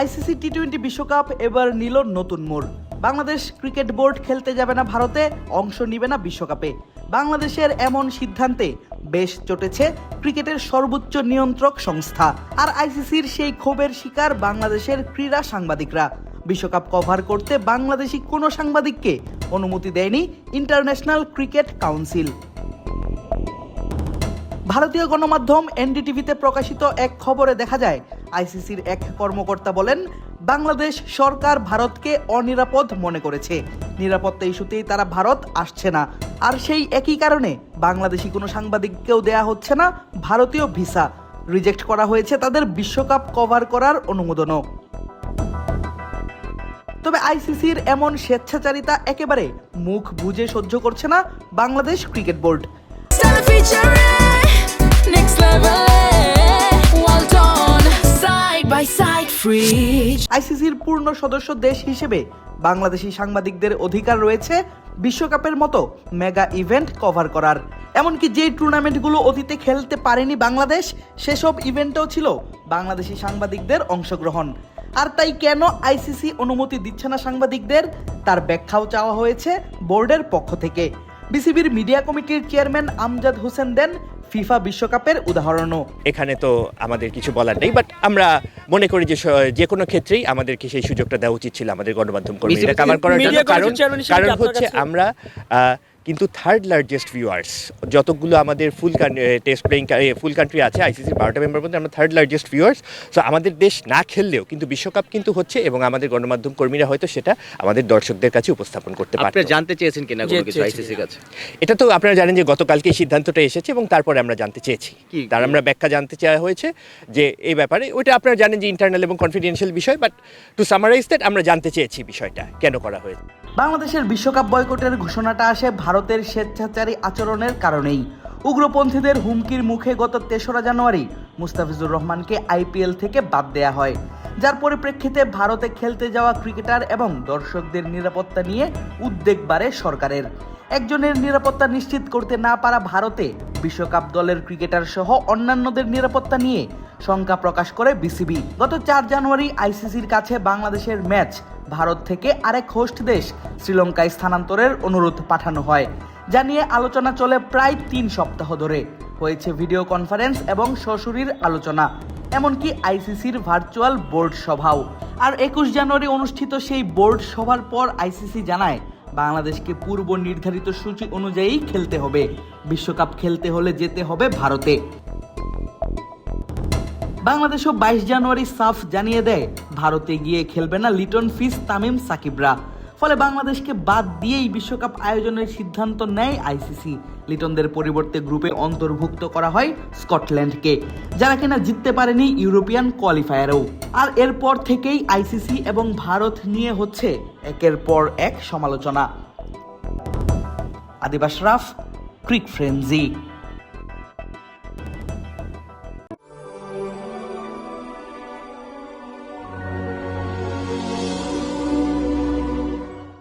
ICC T twenty বিশ্বকাপ এবার নিল নতুন মোড়। বাংলাদেশ ক্রিকেট বোর্ড খেলতে যাবে না ভারতে, অংশ নিবে না বিশ্বকাপে। বাংলাদেশের এমন সিদ্ধান্তে বেশ চটেছে ক্রিকেটের সর্বোচ্চ নিয়ন্ত্রক সংস্থা। আর আইসিসির সেই ক্ষোভের শিকার বাংলাদেশের ক্রীড়া সাংবাদিকরা। বিশ্বকাপ কভার করতে বাংলাদেশি কোনো সাংবাদিককে অনুমতি দেয়নি ইন্টারন্যাশনাল ক্রিকেট কাউন্সিল। ভারতীয় গণমাধ্যম এনডিটিভিতে প্রকাশিত এক খবরে দেখা যায় আইসিসির এক কর্মকর্তা বলেন, বাংলাদেশ সরকার ভারতকে অনিরাপদ মনে করেছে। নিরাপত্তা ইস্যুতেই তারা ভারত আসছে না। আর সেই একই কারণে বাংলাদেশি কোনো সাংবাদিককেও দেয়া হচ্ছে না ভারতীয় ভিসা। রিজেক্ট করা হয়েছে তাদের বিশ্বকাপ কভার করার অনুমোদনও। তবে আইসিসির এমন স্বেচ্ছাচারিতা একেবারে মুখ বুজে সহ্য করছে না Bangladesh cricket board. By side, free. আইসিসির পূর্ণ সদস্য দেশ হিসেবে বাংলাদেশি সাংবাদিকদের অধিকার রয়েছে বিশ্বকাপের মতো মেগা ইভেন্ট কভার করার। এমনকি যে টুর্নামেন্টগুলো অতীতে খেলতে পারেনি বাংলাদেশ সেসব ইভেন্টেও ছিল বাংলাদেশি সাংবাদিকদের অংশগ্রহণ। আর তাই কেন আইসিসি অনুমতি দিচ্ছে না সাংবাদিকদের? তার ব্যাখ্যাও চাওয়া হয়েছে বোর্ডের পক্ষ থেকে। বিসিবির মিডিয়া কমিটির চেয়ারম্যান আমজাদ হোসেন দেন ফিফা বিশ্বকাপের উদাহরণও। এখানে তো আমাদের কিছু বলার নেই বাট আমরা মনে করি যে যে কোনো ক্ষেত্রেই আমাদেরকে সেই সুযোগটা দেওয়া উচিত ছিল আমাদের গণমাধ্যম কর্মীরা কামার কাভার করার জন্য। কারণ কারণ হচ্ছে আমরা আহ, কিন্তু থার্ড লার্জেস্ট ভিউয়ার্স যতগুলো আমাদের full test playing full country আছে আইসিসির বারোটা মেম্বার মধ্যে আমরা থার্ড লার্জেস্ট ভিউয়ার্স সো আমাদের দেশ না খেললেও কিন্তু বিশ্বকাপ কিন্তু হচ্ছে এবং আমাদের গণমাধ্যম কর্মীরা হয়তো সেটা আমাদের দর্শকদের কাছে উপস্থাপন করতে পারে আপনারা জানতে চেয়েছেন কিনা কোনো কিছু আইসিসির কাছে? এটা তো আপনারা জানেন যে গতকালকে এই সিদ্ধান্তটা এসেছে এবং তারপরে আমরা জানতে চেয়েছি? তার আমরা ব্যাখ্যা জানতে চাওয়া হয়েছে যে এই ব্যাপারে ওইটা আপনারা জানেন যে ইন্টারনাল এবং কনফিডেন্সিয়াল বিষয় বাট টু সামারাইজ দ্যাট আমরা জানতে চেয়েছি বিষয়টা কেন করা হয়েছে। বাংলাদেশের বিশ্বকাপ বয়কটের ঘোষণাটা আসে ভারতের স্বেচ্ছাচারী আচরণের কারণেই। উগ্রপন্থীদের হুমকির মুখে গত তেসরা জানুয়ারি মুস্তাফিজুর রহমানকে আইপিএল থেকে বাদ দেয়া হয়। যার পরিপ্রেক্ষিতে ভারতে খেলতে যাওয়া ক্রিকেটার এবং দর্শকদের নিরাপত্তা নিয়ে উদ্বেগ বাড়ে সরকারের। একজনের নিরাপত্তা নিশ্চিত করতে না পারা ভারতে বিশ্বকাপ দলের ক্রিকেটার সহ অন্যান্যদের নিরাপত্তা নিয়ে শঙ্কা প্রকাশ করে বিসিবি। গত চার জানুয়ারি আইসিসির কাছে বাংলাদেশের ম্যাচ, ভারত থেকে আরেক হোস্ট দেশ শ্রীলঙ্কায় স্থানান্তরের অনুরোধ পাঠানো হয়, যা নিয়ে আলোচনা চলে প্রায় তিন সপ্তাহ ধরে। হয়েছে ভিডিও কনফারেন্স এবং সশরীর আলোচনা, এমনকি আইসিসির ভার্চুয়াল বোর্ড সভাও। আর একুশ জানুয়ারি অনুষ্ঠিত সেই বোর্ড সভার পর আইসিসি জানায়, বাংলাদেশকে পূর্ব নির্ধারিত সূচি অনুযায়ী খেলতে হবে। বিশ্বকাপ খেলতে হলে যেতে হবে ভারতে। বাংলাদেশও বাইশ জানুয়ারি সাফ জানিয়ে দেয়, ভারতে গিয়ে খেলবে না লিটন ফিস তামিম সাকিবরা। ফলে বাংলাদেশকে বাদ দিয়েই বিশ্বকাপ আয়োজনের সিদ্ধান্ত নেয় আইসিসি। লিটনদের পরিবর্তে গ্রুপে অন্তর্ভুক্ত করা হয় স্কটল্যান্ডকে, যারা কিনা জিততে পারেনি ইউরোপিয়ান কোয়ালিফায়ারেও। আর এরপর থেকেই আইসিসি এবং ভারত নিয়ে হচ্ছে একের পর এক সমালোচনা। আদিবাস রাফ, ক্রিক ফ্রেন্সি।